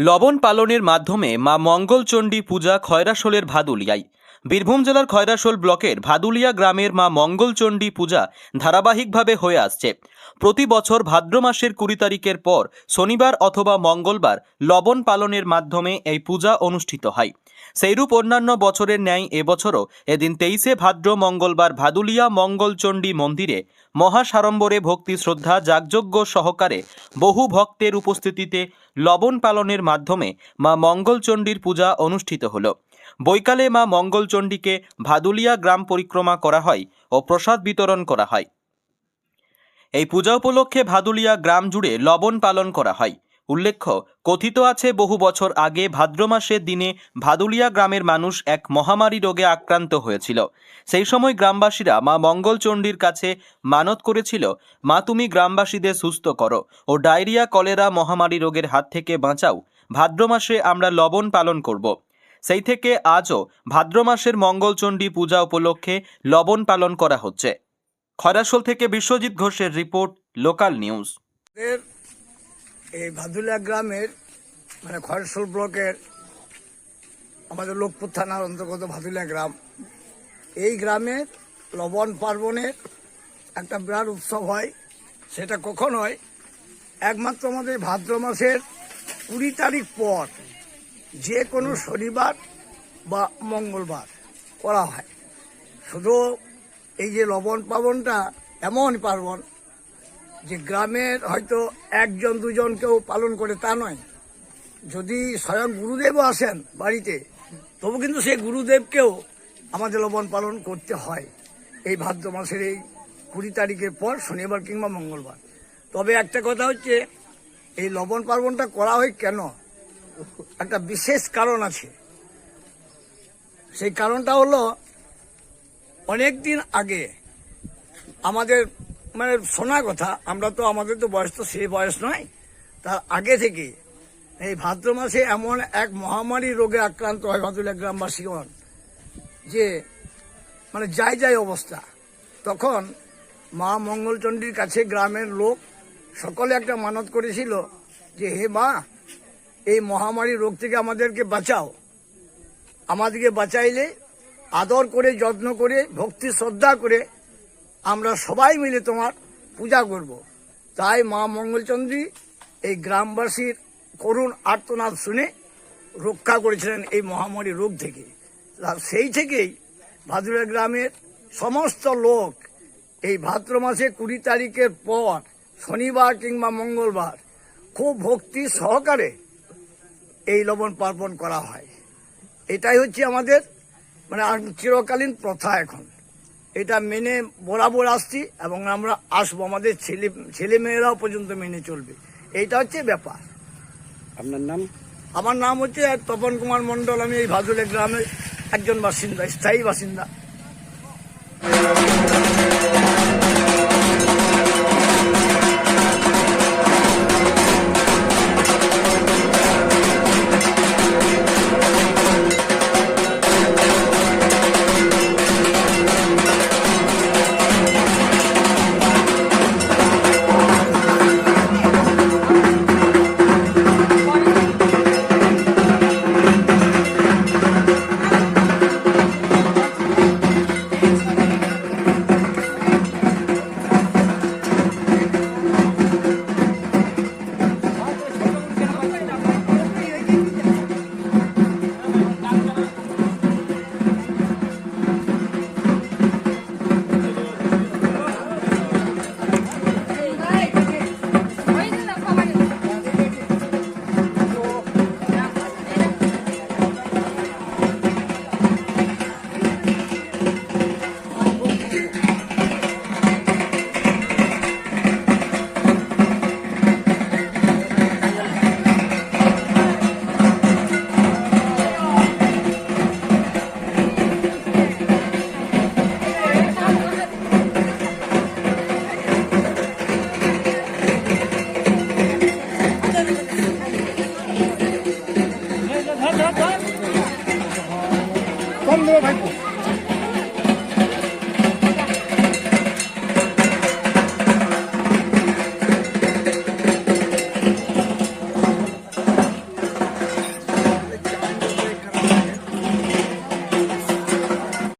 লবণ পালনের মাধ্যমে মা মঙ্গলচণ্ডী পূজা খয়রাশোলের ভাদুলিয়ায়। বীরভূম জেলার খয়রাশোল ব্লকের ভাদুলিয়া গ্রামের মা মঙ্গলচণ্ডী পূজা ধারাবাহিকভাবে হয়ে আসছে। প্রতি বছর ভাদ্র মাসের কুড়ি তারিখের পর শনিবার অথবা মঙ্গলবার লবণ পালনের মাধ্যমে এই পূজা অনুষ্ঠিত হয়। সেইরূপ অন্যান্য বছরের ন্যায় এবছরও এদিন তেইশে ভাদ্র মঙ্গলবার ভাদুলিয়া মঙ্গলচণ্ডী মন্দিরে মহাসাড়ম্বরে ভক্তি শ্রদ্ধা যাগযজ্ঞ সহকারে বহু ভক্তের উপস্থিতিতে লবণ পালনের মাধ্যমে মা মঙ্গলচণ্ডীর পূজা অনুষ্ঠিত হল। বৈকালে মা মঙ্গলচণ্ডীকে ভাদুলিয়া গ্রাম পরিক্রমা করা হয় ও প্রসাদ বিতরণ করা হয়। এই পূজা উপলক্ষে ভাদুলিয়া গ্রাম জুড়ে লবণ পালন করা হয়। উল্লেখ্য, কথিত আছে বহু বছর আগে ভাদ্র মাসের দিনে ভাদুলিয়া গ্রামের মানুষ এক মহামারী রোগে আক্রান্ত হয়েছিল। সেই সময় গ্রামবাসীরা মা মঙ্গলচণ্ডীর কাছে মানত করেছিল, মা, তুমি গ্রামবাসীদের সুস্থ করো ও ডায়রিয়া, কলেরা, মহামারী রোগের হাত থেকে বাঁচাও। ভাদ্র মাসে আমরা লবণ পালন করব। সেই থেকে আজও ভাদ্র মাসের মঙ্গলচণ্ডী পূজা উপলক্ষে লবণ পালন করা হচ্ছে। খয়রাশোল থেকে বিশ্বজিৎ ঘোষের রিপোর্ট, লোকাল নিউজ। এই ভাদুলিয়া গ্রামের মানে খরসোল ব্লকের আমাদের লোকপুর থানার অন্তর্গত ভাদুলিয়া গ্রাম। এই গ্রামের লবণ পার্বণের একটা বিরাট উৎসব হয়, সেটা কখন হয়? একমাত্র আমাদের ভাদ্র মাসের কুড়ি তারিখ পর। যে কোনো শনিবার বা মঙ্গলবার করা হয়। শুধু এই যে লবণ পার্বণটা এমন পার্বণ যে গ্রামের হয়তো একজন, দুজন কেউ পালন করে তা নয়। যদি স্বয়ং গুরুদেবও আসেন বাড়িতে, তবু কিন্তু সেই গুরুদেবকেও আমাদের লবণ পালন করতে হয়। এই ভাদ্র মাসের এই কুড়ি তারিখের পর শনিবার কিংবা মঙ্গলবার। তবে একটা কথা হচ্ছে, এই লবণ পার্বণটা করা হয় কেন? একটা বিশেষ কারণ আছে। সেই কারণটা হলো অনেক দিন আগে আমাদের মানে শোনা কথা, আমরা তো, আমাদের তো বয়স তো সেই বয়স নয়, তার আগে থেকে এই ভাদ্র মাসে এমন এক মহামারী রোগে আক্রান্ত হয় ভাদুলিয়া গ্রামবাসীগণ যে মানে যাই যাই অবস্থা। তখন মা মঙ্গলচণ্ডীর কাছে গ্রামের লোক সকলে একটা মানত করেছিল যে, হে মা এই মহামারী রোগ থেকে আমাদেরকে বাঁচাও আমাদেরকে বাঁচাইলে, আদর করে, যত্ন করে, ভক্তি, শ্রদ্ধা করে আমরা সবাই মিলে তোমার পূজা করব। তাই মা মঙ্গলচন্দ্রী এই গ্রামবাসীর করুণ আর্তনাদ শুনে রক্ষা করেছিলেন এই মহামারী রোগ থেকে সেই থেকেই ভাদুরা গ্রামের সমস্ত লোক এই ভাদ্র মাসে কুড়ি তারিখের পর শনিবার কিংবা মঙ্গলবার খুব ভক্তি সহকারে এই লবণ পার্বণ করা হয়। এটাই হচ্ছে আমাদের মানে আর চিরকালীন প্রথা এখন। এটা মেনে বরাবর আসছি এবং আমরা আসব আমাদের ছেলে ছেলে মেয়েরাও পর্যন্ত মেনে চলবে। এইটা হচ্ছে ব্যাপার। আপনার নাম? আমার নাম হচ্ছে তপন কুমার মণ্ডল। আমি এই ভাদুলে গ্রামের একজন বাসিন্দা স্থায়ী বাসিন্দা। Vamos, vai, pô.